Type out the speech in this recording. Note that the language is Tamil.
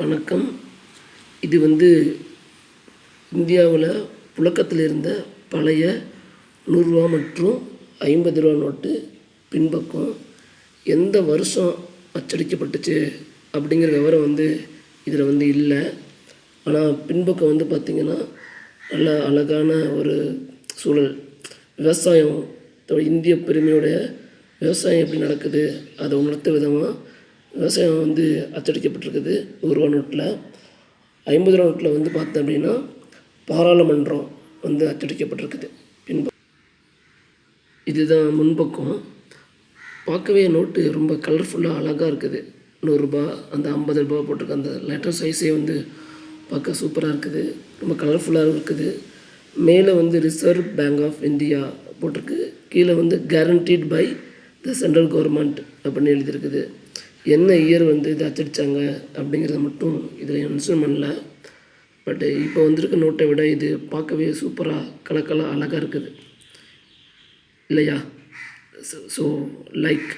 வணக்கம். இது வந்து இந்தியாவில் புழக்கத்தில் இருந்த பழைய நூறுரூவா மற்றும் ஐம்பது ரூபா நோட்டு பின்பக்கம் எந்த வருஷம் அச்சடிக்கப்பட்டுச்சு அப்படிங்கிற விவரம் வந்து இதில் வந்து இல்லை. ஆனால் பின்பக்கம் வந்து பார்த்திங்கன்னா நல்ல அழகான ஒரு சூழல். விவசாயம் இந்திய பெருமையுடைய விவசாயம் எப்படி நடக்குது அதை உணர்த்த விதமாக விவசாயம் வந்து அச்சடிக்கப்பட்டிருக்குது. ஒரு ரூபா நோட்டில். ஐம்பது ரூபா நோட்டில் வந்து பார்த்தோம் அப்படின்னா பாராளுமன்றம் வந்து அச்சடிக்கப்பட்டிருக்குது. பின்பு இதுதான் முன்பக்கம். பார்க்கவே நோட்டு ரொம்ப கலர்ஃபுல்லாக அழகாக இருக்குது. நூறுரூபா அந்த ஐம்பது ரூபா போட்டிருக்க அந்த லெட்டர் சைஸே வந்து பார்க்க சூப்பராக இருக்குது. ரொம்ப கலர்ஃபுல்லாகவும் இருக்குது. மேலே வந்து ரிசர்வ் பேங்க் ஆஃப் இந்தியா போட்டிருக்கு. கீழே வந்து guaranteed by the central government அப்படின்னு எழுதியிருக்குது. என்ன இயர் வந்து இது அச்சடித்தாங்க அப்படிங்கிறத மட்டும் இதில் மென்ஷன் பண்ணல. பட் இப்போ வந்திருக்க நோட்டை விட இது பார்க்கவே சூப்பராக கலக்கலாக அழகாக இருக்குது. இல்லையா? So like